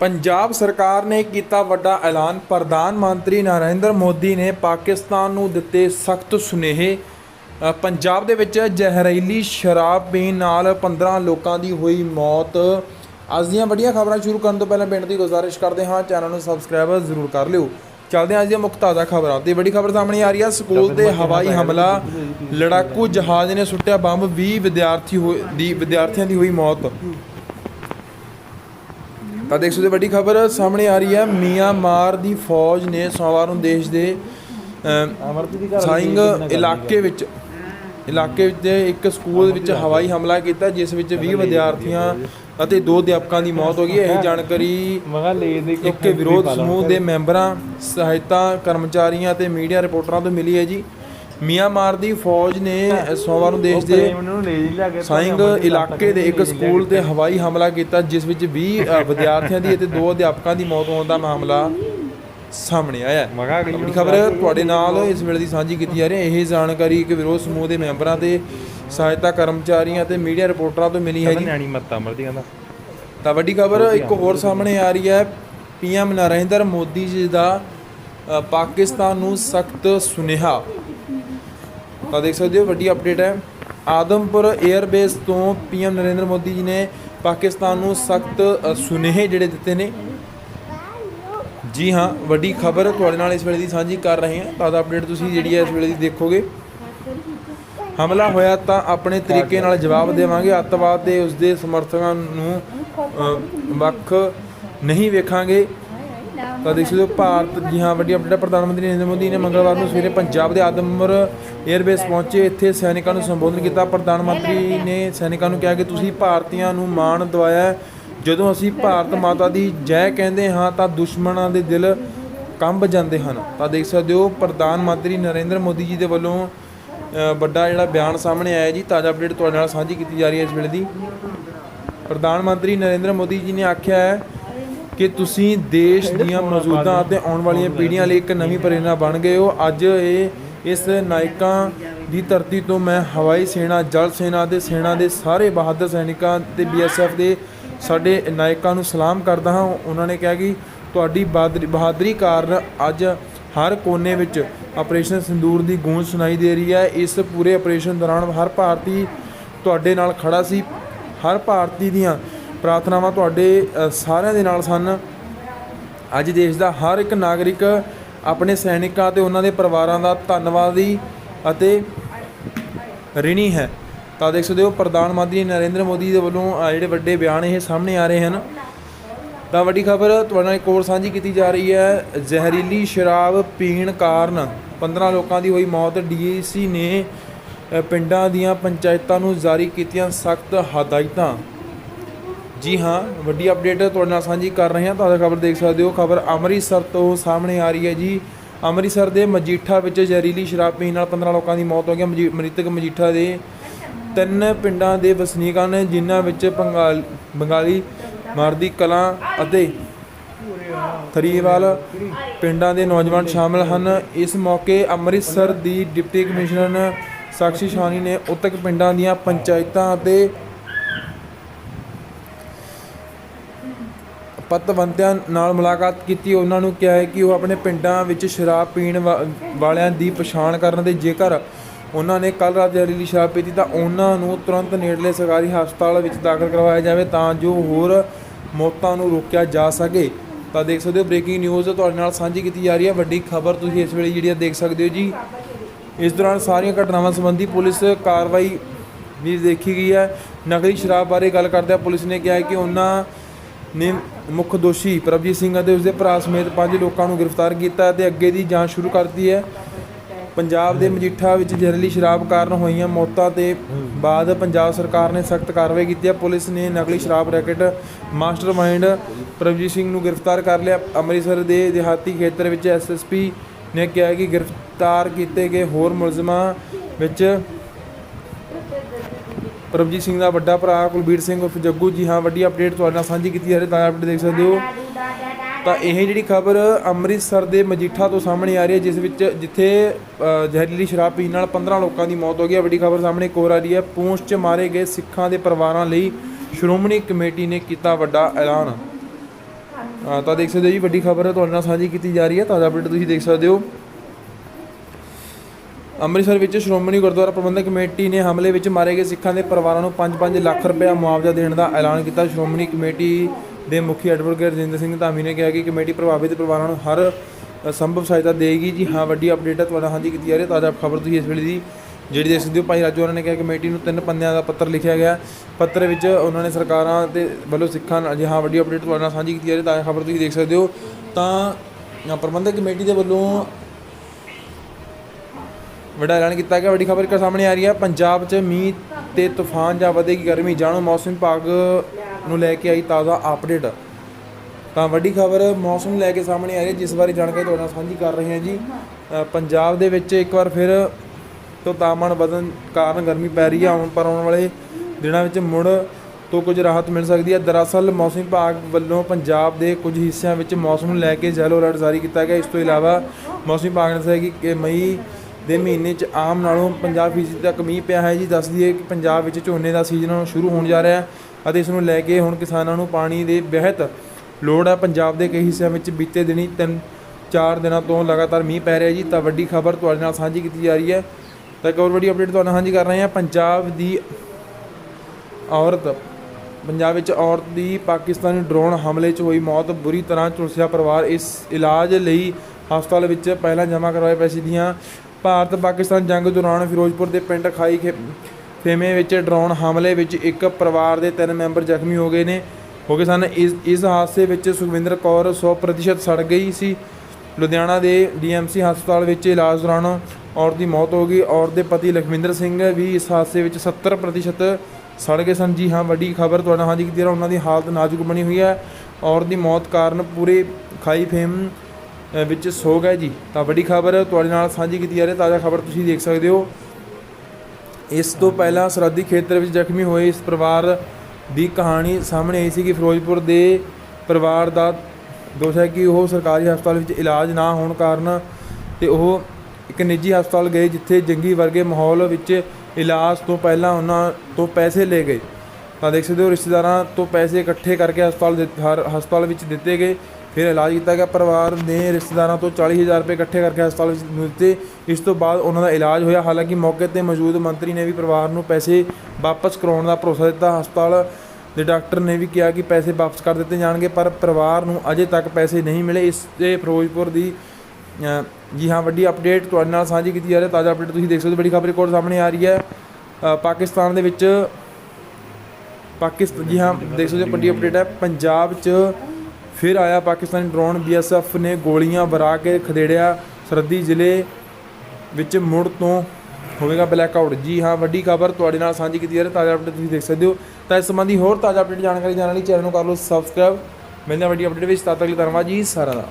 ਪੰਜਾਬ ਸਰਕਾਰ ਨੇ ਕੀਤਾ ਵੱਡਾ ਐਲਾਨ। ਪ੍ਰਧਾਨ ਮੰਤਰੀ ਨਰਿੰਦਰ ਮੋਦੀ ਨੇ ਪਾਕਿਸਤਾਨ ਨੂੰ ਦਿੱਤੇ ਸਖਤ ਸੁਨੇਹੇ। ਪੰਜਾਬ ਦੇ ਵਿੱਚ ਜ਼ਹਿਰੀਲੀ ਸ਼ਰਾਬ ਪੀਣ ਨਾਲ 15 ਲੋਕਾਂ ਦੀ ਹੋਈ ਮੌਤ। ਅੱਜ ਦੀਆਂ ਵੱਡੀਆਂ ਖਬਰਾਂ ਸ਼ੁਰੂ ਕਰਨ ਤੋਂ ਪਹਿਲਾਂ ਬੇਨਤੀ ਗੁਜ਼ਾਰਿਸ਼ ਕਰਦੇ ਹਾਂ। ਚੈਨਲ ਨੂੰ ਸਬਸਕ੍ਰਾਈਬ ਜ਼ਰੂਰ ਕਰ ਲਿਓ। ਚੱਲਦੇ ਹਾਂ ਅੱਜ ਦੀਆਂ ਮੁੱਖ ਤਾਜ਼ਾ ਖਬਰਾਂ ਤੇ। ਵੱਡੀ ਖਬਰ ਸਾਹਮਣੇ ਆ ਰਹੀ ਹੈ ਸਕੂਲ ਤੇ ਹਵਾਈ ਹਮਲਾ। ਲੜਾਕੂ ਜਹਾਜ਼ ਨੇ ਸੁੱਟਿਆ ਬੰਬ। 20 ਵਿਦਿਆਰਥੀ ਦੀ ਵਿਦਿਆਰਥੀਆਂ ਦੀ ਹੋਈ ਮੌਤ। ਤਾਂ ਦੇਖ ਸਕਦੇ ਹੋ ਵੱਡੀ ਖਬਰ ਸਾਹਮਣੇ ਆ ਰਹੀ ਹੈ। ਮਿਆਂਮਾਰ ਦੀ ਫੌਜ ਨੇ ਸੋਮਵਾਰ ਨੂੰ ਦੇਸ਼ ਦੇ ਸਾਇੰਗ ਇਲਾਕੇ ਵਿੱਚ ਇਲਾਕੇ ਵਿੱਚ ਇੱਕ ਸਕੂਲ ਵਿੱਚ ਹਵਾਈ ਹਮਲਾ ਕੀਤਾ ਜਿਸ ਵਿੱਚ 20 ਵਿਦਿਆਰਥੀਆਂ ਅਤੇ ਦੋ ਅਧਿਆਪਕਾਂ ਦੀ ਮੌਤ ਹੋ ਗਈ। ਇਹ ਜਾਣਕਾਰੀ ਮਗਾ ਲੈ ਦੇ ਇੱਕ ਵਿਰੋਧ ਸਮੂਹ ਦੇ ਮੈਂਬਰਾਂ ਸਹਾਇਤਾ ਕਰਮਚਾਰੀਆਂ ਅਤੇ ਮੀਡੀਆ ਰਿਪੋਰਟਰਾਂ ਤੋਂ ਮਿਲੀ ਹੈ ਜੀ। ਮਿਆਂਮਾਰ ਦੀ ਫੌਜ ਨੇ ਸੋਮਵਾਰ ਨੂੰ ਦੇਸ਼ ਦੇ ਸਾਇੰਗ ਇਲਾਕੇ ਦੇ ਇੱਕ ਸਕੂਲ ਤੇ ਹਵਾਈ ਹਮਲਾ ਕੀਤਾ ਜਿਸ ਵਿੱਚ 20 ਅ, ਵਿਦਿਆਰਥੀਆਂ ਦੀ ਅਤੇ ਦੋ ਅਧਿਆਪਕਾਂ ਦੀ ਮੌਤ ਹੋਣ ਦਾ ਮਾਮਲਾ ਸਾਹਮਣੇ ਆਇਆ ਵੱਡੀ ਖਬਰ ਤੁਹਾਡੇ ਨਾਲ ਇਸ ਵੇਲੇ ਦੀ ਸਾਂਝੀ ਕੀਤੀ ਜਾ ਰਹੀ ਹੈ। ਇਹ ਜਾਣਕਾਰੀ ਇੱਕ ਵਿਰੋਧ ਸਮੂਹ ਦੇ ਮੈਂਬਰਾਂ ਤੇ ਸਹਾਇਤਾ ਕਰਮਚਾਰੀਆਂ ਤੇ ਮੀਡੀਆ ਰਿਪੋਰਟਰਾਂ ਤੋਂ ਮਿਲੀ ਹੈ ਜੀ। ਨਿਆਣੀ ਮੱਤਾ ਮਰਦੀ ਕਹਿੰਦਾ। ਤਾਂ ਵੱਡੀ ਖਬਰ ਇੱਕ ਹੋਰ ਸਾਹਮਣੇ ਆ ਰਹੀ ਹੈ। ਪੀਐਮ ਨਰਿੰਦਰ ਮੋਦੀ ਜੀ ਦਾ ਪਾਕਿਸਤਾਨ ਨੂੰ ਸਖਤ ਸੁਨੇਹਾ। ਤਾਂ ਦੇਖ ਸਕਦੇ ਹੋ, ਵੱਡੀ ਅਪਡੇਟ ਹੈ। ਆਦਮਪੁਰ 에ਅਰਬੇਸ ਤੋਂ ਪੀਐਮ ਨਰਿੰਦਰ ਮੋਦੀ ਜੀ ਨੇ ਪਾਕਿਸਤਾਨ ਨੂੰ ਸਖਤ ਸੁਨੇਹੇ ਜਿਹੜੇ ਦਿੱਤੇ ਨੇ। ਜੀ ਹਾਂ, ਵੱਡੀ ਖਬਰ ਤੁਹਾਡੇ ਨਾਲ ਇਸ ਵੇਲੇ ਦੀ ਸਾਂਝੀ ਕਰ ਰਹੇ ਹਾਂ। ਤਾਜ਼ਾ ਅਪਡੇਟ ਤੁਸੀਂ ਜਿਹੜੀ ਹੈ ਇਸ ਵੇਲੇ ਦੀ ਦੇਖੋਗੇ। ਹਮਲਾ ਹੋਇਆ ਤਾਂ ਆਪਣੇ ਤਰੀਕੇ ਨਾਲ ਜਵਾਬ ਦੇਵਾਂਗੇ। ਅੱਤਵਾਦ ਦੇ ਉਸਦੇ ਸਮਰਥਕਾਂ ਨੂੰ ਵੱਖ ਨਹੀਂ ਵੇਖਾਂਗੇ। ਤਾਂ ਦੇਖ ਸਕਦੇ ਹੋ, ਭਾਰਤ ਜੀ ਹਾਂ ਵੱਡੀ ਅਪਡੇਟ ਪ੍ਰਧਾਨ ਮੰਤਰੀ ਨਰਿੰਦਰ ਮੋਦੀ ਨੇ ਮੰਗਲਵਾਰ ਨੂੰ ਸਵੇਰੇ ਪੰਜਾਬ ਦੇ ਆਦਮਪੁਰ 에ਅਰਬੇਸ ਪਹੁੰਚੇ। ਇੱਥੇ ਸੈਨਿਕਾਂ ਨੂੰ ਸੰਬੋਧਨ ਕੀਤਾ। ਪ੍ਰਧਾਨ ਮੰਤਰੀ ਨੇ ਸੈਨਿਕਾਂ ਨੂੰ ਕਿਹਾ ਕਿ ਤੁਸੀਂ ਭਾਰਤੀਆਂ ਨੂੰ ਮਾਣ ਦਵਾਇਆ ਜਦੋਂ ਅਸੀਂ ਭਾਰਤ ਮਾਤਾ ਦੀ ਜੈ ਕਹਿੰਦੇ ਹਾਂ, ਤਾਂ ਦੁਸ਼ਮਣਾਂ ਦੇ ਦਿਲ ਕੰਬ ਜਾਂਦੇ ਹਨ। ਤਾਂ ਦੇਖ ਸਕਦੇ ਹੋ, ਪ੍ਰਧਾਨ ਮੰਤਰੀ ਨਰਿੰਦਰ ਮੋਦੀ ਜੀ ਦੇ ਵੱਲੋਂ ਵੱਡਾ ਜਿਹੜਾ ਬਿਆਨ ਸਾਹਮਣੇ ਆਇਆ ਜੀ। ਤਾਜ਼ਾ ਅਪਡੇਟ ਤੁਹਾਡੇ ਨਾਲ ਸਾਂਝੀ ਕੀਤੀ ਜਾ ਰਹੀ ਹੈ ਇਸ ਵੇਲੇ ਦੀ। ਪ੍ਰਧਾਨ ਮੰਤਰੀ ਨਰਿੰਦਰ ਮੋਦੀ ਜੀ ਨੇ ਆਖਿਆ ਹੈ ਕਿ ਤੁਸੀਂ ਦੇਸ਼ ਦੀਆਂ ਮੌਜੂਦਾ ਅਤੇ ਆਉਣ ਵਾਲੀਆਂ ਪੀੜ੍ਹੀਆਂ ਲਈ ਇੱਕ ਨਵੀਂ ਪ੍ਰੇਰਣਾ ਬਣ ਗਏ ਹੋ। ਅੱਜ ਇਹ, ਇਸ ਨਾਇਕਾਂ ਦੀ ਧਰਤੀ ਤੋਂ ਮੈਂ ਹਵਾਈ ਸੈਨਾ, ਜਲ ਸੈਨਾ ਅਤੇ ਸੈਨਾ ਦੇ ਸਾਰੇ ਬਹਾਦਰ ਸੈਨਿਕਾਂ ਤੇ ਬੀਐਸਐਫ ਦੇ ਸਾਡੇ ਨਾਇਕਾਂ ਨੂੰ ਸਲਾਮ ਕਰਦਾ ਹਾਂ। ਉਹਨਾਂ ਨੇ ਕਿਹਾ ਕਿ ਤੁਹਾਡੀ ਬਹਾਦਰੀ ਬਹਾਦਰੀ ਕਾਰਨ ਅੱਜ ਹਰ ਕੋਨੇ ਵਿੱਚ ਆਪਰੇਸ਼ਨ ਸਿੰਦੂਰ ਦੀ ਗੂੰਜ ਸੁਣਾਈ ਦੇ ਰਹੀ ਹੈ। ਇਸ ਪੂਰੇ ਆਪਰੇਸ਼ਨ ਦੌਰਾਨ ਹਰ ਭਾਰਤੀ ਤੁਹਾਡੇ ਨਾਲ ਖੜਾ ਸੀ। ਹਰ ਭਾਰਤੀ ਦੀਆਂ ਪ੍ਰਾਰਥਨਾਵਾਂ ਤੁਹਾਡੇ ਸਾਰਿਆਂ ਦੇ ਨਾਲ ਸਨ। ਅੱਜ ਦੇਸ਼ ਦਾ ਹਰ ਇੱਕ ਨਾਗਰਿਕ ਆਪਣੇ ਸੈਨਿਕਾਂ ਤੇ ਉਹਨਾਂ ਦੇ ਪਰਿਵਾਰਾਂ ਦਾ ਧੰਨਵਾਦੀ ਅਤੇ ਰਿਣੀ ਹੈ। ਤਾਂ ਦੇਖ ਸਕਦੇ ਹੋ, ਪ੍ਰਧਾਨ ਮੰਤਰੀ ਨਰਿੰਦਰ ਮੋਦੀ ਦੇ ਵੱਲੋਂ ਜਿਹੜੇ ਵੱਡੇ ਬਿਆਨ ਇਹ ਸਾਹਮਣੇ ਆ ਰਹੇ ਹਨ। ਤਾਂ ਵੱਡੀ ਖਬਰ ਤੁਹਾਡੇ ਨਾਲ ਇੱਕ ਹੋਰ ਸਾਂਝੀ ਕੀਤੀ ਜਾ ਰਹੀ ਹੈ। ਜ਼ਹਿਰੀਲੀ ਸ਼ਰਾਬ ਪੀਣ ਕਾਰਨ 15 ਲੋਕਾਂ ਦੀ ਹੋਈ ਮੌਤ। ਡੀਏਸੀ ਨੇ ਪਿੰਡਾਂ ਦੀਆਂ ਪੰਚਾਇਤਾਂ ਨੂੰ ਜਾਰੀ ਕੀਤੀਆਂ ਸਖਤ ਹਦਾਇਤਾਂ। ਜੀ ਹਾਂ, ਵੱਡੀ ਅਪਡੇਟ ਤੁਹਾਡੇ ਨਾਲ ਸਾਂਝੀ ਕਰ ਰਹੇ ਹਾਂ। ਤਾਜ਼ਾ ਖਬਰ ਦੇਖ ਸਕਦੇ ਹੋ। ਖਬਰ ਅੰਮ੍ਰਿਤਸਰ ਤੋਂ ਸਾਹਮਣੇ ਆ ਰਹੀ ਹੈ ਜੀ। ਅੰਮ੍ਰਿਤਸਰ ਦੇ ਮਜੀਠਾ ਵਿੱਚ ਜ਼ਹਿਰੀਲੀ ਸ਼ਰਾਬ ਪੀਣ ਨਾਲ 15 ਲੋਕਾਂ ਦੀ ਮੌਤ ਹੋ ਗਈ ਮਜੀ- ਮ੍ਰਿਤਕ ਮਜੀਠਾ ਦੇ ਤਿੰਨ ਪਿੰਡਾਂ ਦੇ ਵਸਨੀਕ ਹਨ ਜਿਨ੍ਹਾਂ ਵਿੱਚ ਬੰਗਾਲ, ਬੰਗਾਲੀ, ਮਾਰਦੀ ਕਲਾਂ ਅਤੇ ਥਰੀਵਾਲ ਪਿੰਡਾਂ ਦੇ ਨੌਜਵਾਨ ਸ਼ਾਮਲ ਹਨ। ਇਸ ਮੌਕੇ ਅੰਮ੍ਰਿਤਸਰ ਦੀ ਡਿਪਟੀ ਕਮਿਸ਼ਨਰ ਸਾਕਸ਼ੀ ਸ਼ਾਨੀ ਨੇ ਉਤਕ ਪਿੰਡਾਂ ਦੀਆਂ ਪੰਚਾਇਤਾਂ ਅਤੇ ਪਤਵੰਤਿਆਂ ਨਾਲ ਮੁਲਾਕਾਤ ਕੀਤੀ। ਉਹਨਾਂ ਨੂੰ ਕਿਹਾ ਹੈ ਕਿ ਉਹ ਆਪਣੇ ਪਿੰਡਾਂ ਵਿੱਚ ਸ਼ਰਾਬ ਪੀਣ ਵਾ- ਵਾਲਿਆਂ ਦੀ ਪਛਾਣ ਕਰਨ ਦੇ ਜੇਕਰ ਉਹਨਾਂ ਨੇ ਕੱਲ ਰਾਤ ਜ਼ਹਿਰੀਲੀ ਸ਼ਰਾਬ ਪੀਤੀ ਤਾਂ ਉਹਨਾਂ ਨੂੰ ਤੁਰੰਤ ਨੇੜਲੇ ਸਰਕਾਰੀ ਹਸਪਤਾਲ ਵਿੱਚ ਦਾਖਲ ਕਰਵਾਇਆ ਜਾਵੇ ਤਾਂ ਜੋ ਹੋਰ ਮੌਤਾਂ ਨੂੰ ਰੋਕਿਆ ਜਾ ਸਕੇ। ਤਾਂ ਦੇਖ ਸਕਦੇ ਹੋ, ਬ੍ਰੇਕਿੰਗ ਨਿਊਜ਼ ਤੁਹਾਡੇ ਨਾਲ ਸਾਂਝੀ ਕੀਤੀ ਜਾ ਰਹੀ ਹੈ। ਵੱਡੀ ਖਬਰ ਤੁਸੀਂ ਇਸ ਵੇਲੇ ਜਿਹੜੀ ਆ ਦੇਖ ਸਕਦੇ ਹੋ ਜੀ। ਇਸ ਦੌਰਾਨ ਸਾਰੀਆਂ ਘਟਨਾਵਾਂ ਸੰਬੰਧੀ ਪੁਲਿਸ ਕਾਰਵਾਈ ਵੀ ਦੇਖੀ ਗਈ ਹੈ। ਨਕਲੀ ਸ਼ਰਾਬ ਬਾਰੇ ਗੱਲ ਕਰਦਿਆਂ ਪੁਲਿਸ ਨੇ ਕਿਹਾ ਹੈ ਕਿ ਉਹਨਾਂ ਨੇ ਮੁੱਖ ਦੋਸ਼ੀ ਪ੍ਰਭਜੀਤ ਸਿੰਘ ਅਤੇ ਉਸਦੇ ਭਰਾ ਸਮੇਤ ਪੰਜ ਲੋਕਾਂ ਨੂੰ ਗ੍ਰਿਫਤਾਰ ਕੀਤਾ ਅਤੇ ਅੱਗੇ ਦੀ ਜਾਂਚ ਸ਼ੁਰੂ ਕਰਤੀ ਹੈ। ਪੰਜਾਬ ਦੇ ਮਜੀਠਾ ਵਿੱਚ ਜ਼ਹਿਰੀਲੀ ਸ਼ਰਾਬ ਕਾਰਨ ਹੋਈਆਂ ਮੌਤਾਂ ਤੇ ਬਾਅਦ ਪੰਜਾਬ ਸਰਕਾਰ ਨੇ ਸਖਤ ਕਾਰਵਾਈ ਕੀਤੀ ਹੈ। ਪੁਲਿਸ ਨੇ ਨਕਲੀ ਸ਼ਰਾਬ ਰੈਕਟ ਮਾਸਟਰਮਾਈਂਡ ਪ੍ਰਭਜੀਤ ਸਿੰਘ ਨੂੰ ਗ੍ਰਿਫਤਾਰ ਕਰ ਲਿਆ। ਅੰਮ੍ਰਿਤਸਰ ਦੇ ਦਿਹਾਤੀ ਖੇਤਰ ਵਿੱਚ ਐਸਐਸਪੀ ਨੇ ਕਿਹਾ ਕਿ ਗ੍ਰਿਫਤਾਰ ਕੀਤੇ ਗਏ ਹੋਰ ਮੁਲਜ਼ਮਾਂ ਵਿੱਚ ਪ੍ਰਭਜੀਤ ਸਿੰਘ ਦਾ ਵੱਡਾ ਭਰਾ ਕੁਲਬੀਰ ਸਿੰਘ ਉਰਫ ਜੱਗੂ ਜੀ, ਹਾਂ, ਵੱਡੀ ਅਪਡੇਟ ਤੁਹਾਡੇ ਨਾਲ ਸਾਂਝੀ ਕੀਤੀ ਜਾ ਰਹੀ ਤਾਂ ਅਪਡੇਟ ਦੇਖ ਸਕਦੇ ਹੋ। ਤਾਂ ਇਹ ਜਿਹੜੀ ਖਬਰ ਅੰਮ੍ਰਿਤਸਰ ਦੇ ਮਜੀਠਾ ਤੋਂ ਸਾਹਮਣੇ ਆ ਰਹੀ ਹੈ, ਜਿਸ ਵਿੱਚ ਜਿੱਥੇ ਜ਼ਹਿਰੀਲੀ ਸ਼ਰਾਬ ਪੀਣ ਨਾਲ 15 ਲੋਕਾਂ ਦੀ ਮੌਤ ਹੋ ਗਈ ਹੈ, ਵੱਡੀ ਖਬਰ ਸਾਹਮਣੇ ਇੱਕ ਹੋਰ ਆ ਰਹੀ ਹੈ। ਪੂੰਛ 'ਚ ਮਾਰੇ ਗਏ ਸਿੱਖਾਂ ਦੇ ਪਰਿਵਾਰਾਂ ਲਈ ਸ਼੍ਰੋਮਣੀ ਕਮੇਟੀ ਨੇ ਕੀਤਾ ਵੱਡਾ ਐਲਾਨ। ਤਾਂ ਦੇਖ ਸਕਦੇ ਹੋ ਜੀ, ਵੱਡੀ ਖਬਰ ਤੁਹਾਡੇ ਨਾਲ ਸਾਂਝੀ ਕੀਤੀ ਜਾ ਰਹੀ ਹੈ, ਤਾਜ਼ਾ ਅਪਡੇਟ ਤੁਸੀਂ ਦੇਖ ਸਕਦੇ ਹੋ। ਅੰਮ੍ਰਿਤਸਰ ਵਿੱਚ ਸ਼੍ਰੋਮਣੀ ਗੁਰਦੁਆਰਾ ਪ੍ਰਬੰਧਕ ਕਮੇਟੀ ਨੇ ਹਮਲੇ ਵਿੱਚ ਮਾਰੇ ਗਏ ਸਿੱਖਾਂ ਦੇ ਪਰਿਵਾਰਾਂ ਨੂੰ 5-5 ਲੱਖ ਰੁਪਏ ਮੁਆਵਜ਼ਾ ਦੇਣ ਦਾ ਐਲਾਨ ਕੀਤਾ। ਸ਼੍ਰੋਮਣੀ ਕਮੇਟੀ ਦੇ ਮੁਖੀ ਐਡਵੋਕੇਟ ਰਜਿੰਦਰ ਸਿੰਘ ਧਾਮੀ ਨੇ ਕਿਹਾ ਕਿ ਕਮੇਟੀ ਪ੍ਰਭਾਵਿਤ ਪਰਿਵਾਰਾਂ ਨੂੰ ਹਰ ਸੰਭਵ ਸਹਾਇਤਾ ਦੇਗੀ। ਜੀ ਹਾਂ, ਵੱਡੀ ਅਪਡੇਟ ਹੈ ਤੁਹਾਡਾ ਸਾਂਝੀ ਕੀਤੀ ਜਾ ਰਹੀ ਹੈ, ਤਾਜ਼ਾ ਖਬਰ ਤੁਸੀਂ ਇਸ ਵੇਲੇ ਦੀ ਜਿਹੜੀ ਦੇਖ ਸਕਦੇ ਹੋ। ਭਾਈ ਰਾਜੂ ਹੋਰਾਂ ਨੇ ਕਿਹਾ ਕਮੇਟੀ ਨੂੰ ਤਿੰਨ ਪੰਨਿਆਂ ਦਾ ਪੱਤਰ ਲਿਖਿਆ ਗਿਆ। ਪੱਤਰ ਵਿੱਚ ਉਹਨਾਂ ਨੇ ਸਰਕਾਰਾਂ ਤੇ ਵੱਲੋਂ ਸਿੱਖਾਂ ਨਾਲ, ਜੀ ਹਾਂ, ਵੱਡੀ ਅਪਡੇਟ ਤੁਹਾਡੇ ਨਾਲ ਸਾਂਝੀ ਕੀਤੀ ਜਾ ਰਹੀ ਹੈ, ਤਾਜ਼ਾ ਖਬਰ ਤੁਸੀਂ ਦੇਖ ਸਕਦੇ ਹੋ। ਤਾਂ ਪ੍ਰਬੰਧਕ ਕਮੇਟੀ ਦੇ ਵੱਲੋਂ ਵੱਡਾ ਐਲਾਨ ਕੀਤਾ ਗਿਆ। ਵੱਡੀ ਖਬਰ ਇੱਕ ਸਾਹਮਣੇ ਆ ਰਹੀ ਹੈ। ਪੰਜਾਬ 'ਚ ਮੀਂਹ ਤੇ ਤੂਫਾਨ ਜਾਂ ਵਧੇਗੀ ਗਰਮੀ ਜਾਣੋ, ਮੌਸਮ ਵਿਭਾਗ ਨੂੰ ਲੈ ਕੇ ਆਈ ਤਾਜ਼ਾ ਅਪਡੇਟ ਤਾਂ ਵੱਡੀ ਖਬਰ ਮੌਸਮ ਨੂੰ ਲੈ ਕੇ ਸਾਹਮਣੇ ਆ ਰਹੀ ਹੈ। ਜਿਸ ਬਾਰੇ ਜਾਣਕਾਰੀ ਤੁਹਾਡੇ ਨਾਲ ਸਾਂਝੀ ਕਰ ਰਹੇ ਹਾਂ ਜੀ। ਪੰਜਾਬ ਦੇ ਵਿੱਚ ਇੱਕ ਵਾਰ ਫਿਰ ਤੋਂ ਤਾਪਮਾਨ ਵਧਣ ਕਾਰਨ ਗਰਮੀ ਪੈ ਰਹੀ ਹੈ। ਆਉਣ ਪਰ ਆਉਣ ਵਾਲੇ ਦਿਨਾਂ ਵਿੱਚ ਮੁੜ ਤੋਂ ਕੁਝ ਰਾਹਤ ਮਿਲ ਸਕਦੀ ਹੈ। ਦਰਅਸਲ ਮੌਸਮ ਵਿਭਾਗ ਵੱਲੋਂ ਪੰਜਾਬ ਦੇ ਕੁਝ ਹਿੱਸਿਆਂ ਵਿੱਚ ਮੌਸਮ ਨੂੰ ਲੈ ਕੇ ਯੈਲੋ ਅਲਰਟ ਜਾਰੀ ਕੀਤਾ ਗਿਆ। ਇਸ ਤੋਂ ਇਲਾਵਾ ਮੌਸਮ ਵਿਭਾਗ ਨੇ ਦੱਸਿਆ ਕਿ- ਕਿ ਮਈ ਦੇ ਮਹੀਨੇ 'ਚ ਆਮ ਨਾਲੋਂ 50% ਤੱਕ ਮੀਂਹ ਪਿਆ ਹੈ ਜੀ। ਦੱਸ ਦਈਏ ਕਿ ਪੰਜਾਬ ਵਿੱਚ ਝੋਨੇ ਦਾ ਸੀਜ਼ਨ ਸ਼ੁਰੂ ਹੋਣ ਜਾ ਰਿਹਾ ਹੈ ਅਤੇ ਇਸ ਨੂੰ ਲੈ ਕੇ ਹੁਣ ਕਿਸਾਨਾਂ ਨੂੰ ਪਾਣੀ ਦੀ ਬਿਹਤ ਲੋੜ ਹੈ। ਪੰਜਾਬ ਦੇ ਕਈ ਹਿੱਸਿਆਂ ਵਿੱਚ ਬੀਤੇ ਦਿਨੀ ਤਿੰਨ ਚਾਰ ਦਿਨਾਂ ਤੋਂ ਲਗਾਤਾਰ ਮੀਂਹ ਪੈ ਰਿਹਾ ਜੀ। ਤਾਂ ਵੱਡੀ ਖਬਰ ਤੁਹਾਡੇ ਨਾਲ ਸਾਂਝੀ ਕੀਤੀ ਜਾ ਰਹੀ ਹੈ। ਤਾਂ ਇੱਕ ਹੋਰ ਵੱਡੀ ਅਪਡੇਟ ਤੁਹਾਨੂੰ ਸਾਂਝੀ ਕਰ ਰਹੇ ਹਾਂ। ਪੰਜਾਬ ਦੀ ਔਰਤ, ਪੰਜਾਬ ਵਿੱਚ ਔਰਤ ਦੀ ਪਾਕਿਸਤਾਨੀ ਡਰੋਨ ਹਮਲੇ 'ਚ ਹੋਈ ਮੌਤ, ਬੁਰੀ ਤਰ੍ਹਾਂ ਝੁਲਸਿਆ ਪਰਿਵਾਰ। ਇਸ ਇਲਾਜ ਲਈ ਹਸਪਤਾਲ ਵਿੱਚ ਪਹਿਲਾਂ ਜਮ੍ਹਾਂ ਕਰਵਾਏ ਪੈਸੇ ਦੀਆਂ ਭਾਰਤ ਪਾਕਿਸਤਾਨ ਜੰਗ ਦੌਰਾਨ ਫਿਰੋਜ਼ਪੁਰ ਦੇ ਪਿੰਡ ਖਾਈ ਖੇ ਫੇਮੇ ਵਿੱਚ ਡਰੋਨ ਹਮਲੇ ਵਿੱਚ ਇੱਕ ਪਰਿਵਾਰ ਦੇ ਤਿੰਨ ਮੈਂਬਰ ਜ਼ਖਮੀ ਹੋ ਗਏ ਨੇ। ਹੋ ਗਏ ਸਨ। ਇਸ ਇਸ ਹਾਦਸੇ ਵਿੱਚ ਸੁਖਵਿੰਦਰ ਕੌਰ 100% ਸੜ ਗਈ ਸੀ। ਲੁਧਿਆਣਾ ਦੇ ਡੀਐਮਸੀ ਹਸਪਤਾਲ ਵਿੱਚ ਇਲਾਜ ਦੌਰਾਨ ਔਰਤ ਦੀ ਮੌਤ ਹੋ ਗਈ। ਔਰਤ ਦੇ ਪਤੀ ਲਖਵਿੰਦਰ ਸਿੰਘ ਵੀ ਇਸ ਹਾਦਸੇ ਵਿੱਚ 70% ਸੜ ਗਏ ਸਨ। ਜੀ ਹਾਂ, ਵੱਡੀ ਖਬਰ ਤੁਹਾਡਾ ਹਾਂਜੀ, ਕੀਤੀ ਜਾ ਉਹਨਾਂ ਦੀ ਹਾਲਤ ਨਾਜ਼ੁਕ ਬਣੀ ਹੋਈ ਹੈ। ਔਰਤ ਦੀ ਮੌਤ ਕਾਰਨ ਪੂਰੇ ਖਾਈ ਫੇਮ ਵਿੱਚ ਸੋਗ ਹੈ ਜੀ। ਤਾਂ ਵੱਡੀ ਖਬਰ ਤੁਹਾਡੇ ਨਾਲ ਸਾਂਝੀ ਕੀਤੀ ਜਾ ਰਹੀ ਹੈ। ਤਾਜ਼ਾ ਖਬਰ ਤੁਸੀਂ ਦੇਖ ਸਕਦੇ ਹੋ। ਇਸ ਤੋਂ ਪਹਿਲਾਂ ਸਰਹੱਦੀ ਖੇਤਰ ਵਿੱਚ ਜ਼ਖਮੀ ਹੋਏ ਇਸ ਪਰਿਵਾਰ ਦੀ ਕਹਾਣੀ ਸਾਹਮਣੇ ਆਈ ਸੀ ਕਿ ਫਿਰੋਜ਼ਪੁਰ ਦੇ ਪਰਿਵਾਰ ਦਾ ਦੋਸ਼ ਹੈ ਕਿ ਉਹ ਸਰਕਾਰੀ ਹਸਪਤਾਲ ਵਿੱਚ ਇਲਾਜ ਨਾ ਹੋਣ ਕਾਰਨ ਤੇ ਉਹ ਇੱਕ ਨਿੱਜੀ ਹਸਪਤਾਲ ਗਏ ਜਿੱਥੇ ਜੰਗੀ ਵਰਗੇ ਮਾਹੌਲ ਵਿੱਚ ਇਲਾਜ ਤੋਂ ਪਹਿਲਾਂ ਉਹਨਾਂ ਤੋਂ ਪੈਸੇ ਲਏ ਗਏ। ਤਾਂ ਦੇਖ ਸਕਦੇ ਹੋ, ਰਿਸ਼ਤੇਦਾਰਾਂ ਤੋਂ ਪੈਸੇ ਇਕੱਠੇ ਕਰਕੇ ਹਸਪਤਾਲ ਦੇ ਹਰ ਹਸਪਤਾਲ ਵਿੱਚ ਦਿੱਤੇ ਗਏ। ਫਿਰ ਇਲਾਜ ਕੀਤਾ ਗਿਆ। ਪਰਿਵਾਰ ਨੇ ਰਿਸ਼ਤੇਦਾਰਾਂ ਤੋਂ 40000 ਰੁਪਏ ਇਕੱਠੇ ਕਰਕੇ ਹਸਪਤਾਲ ਵਿੱਚ ਦਿੱਤੇ। ਇਸ ਤੋਂ ਬਾਅਦ ਉਹਨਾਂ ਦਾ ਇਲਾਜ ਹੋਇਆ। ਹਾਲਾਂਕਿ ਮੌਕੇ ਤੇ ਮੌਜੂਦ ਮੰਤਰੀ ਨੇ ਵੀ ਪਰਿਵਾਰ ਨੂੰ ਪੈਸੇ ਵਾਪਸ ਕਰਾਉਣ ਦਾ ਭਰੋਸਾ ਦਿੱਤਾ। ਹਸਪਤਾਲ ਦੇ ਡਾਕਟਰ ਨੇ ਵੀ ਕਿਹਾ ਕਿ ਪੈਸੇ ਵਾਪਸ ਕਰ ਦਿੱਤੇ ਜਾਣਗੇ, ਪਰ ਪਰਿਵਾਰ ਨੂੰ ਅਜੇ ਤੱਕ ਪੈਸੇ ਨਹੀਂ ਮਿਲੇ। ਇਸ ਤੇ ਫਿਰੋਜ਼ਪੁਰ ਦੀ ਜੀ ਹਾਂ, ਵੱਡੀ ਅਪਡੇਟ ਤੁਹਾਡੇ ਨਾਲ ਸਾਂਝੀ ਕੀਤੀ ਜਾ ਰਹੀ ਹੈ। ਤਾਜ਼ਾ ਅਪਡੇਟ ਤੁਸੀਂ ਦੇਖ ਸਕਦੇ ਹੋ। ਬੜੀ ਖਬਰ ਰਿਕਾਰਡ ਸਾਹਮਣੇ ਆ ਰਹੀ ਹੈ। ਪਾਕਿਸਤਾਨ ਦੇ ਵਿੱਚ ਪਾਕਿਸਤਾਨ, ਜੀ ਹਾਂ, ਦੇਖ ਸਕਦੇ ਹੋ, ਵੱਡੀ ਅਪਡੇਟ ਹੈ। ਪੰਜਾਬ 'ਚ ਫਿਰ ਆਇਆ ਪਾਕਿਸਤਾਨੀ ਡਰੋਨ ਬੀਐਸਐਫ ਨੇ ਗੋਲੀਆਂ ਵਰਾ ਕੇ ਖਦੇੜਿਆ ਸਰਦੀ ਜ਼ਿਲ੍ਹੇ ਵਿੱਚ ਮੁੜ ਤੋਂ ਹੋਵੇਗਾ ਬਲੈਕ ਆਊਟ ਜੀ ਹਾਂ, ਵੱਡੀ ਖਬਰ ਤੁਹਾਡੇ ਨਾਲ ਸਾਂਝੀ ਕੀਤੀ ਜਾ ਰਹੀ ਤਾਜ਼ਾ ਅਪਡੇਟ ਤੁਸੀਂ ਦੇਖ ਸਕਦੇ ਹੋ। ਤਾਂ ਇਸ ਸੰਬੰਧੀ ਹੋਰ ਤਾਜ਼ਾ ਅਪਡੇਟ ਜਾਣਕਾਰੀ ਜਾਣਨ ਲਈ ਚੈਨਲ ਨੂੰ ਕਰ ਲਓ ਸਬਸਕ੍ਰਾਈਬ ਮਿਲਦੇ ਵੱਡੀ ਅਪਡੇਟ ਵਿੱਚ, ਤਦ ਤੱਕ ਲਈ ਧੰਨਵਾਦ ਜੀ, ਸਾਰਿਆਂ ਦਾ।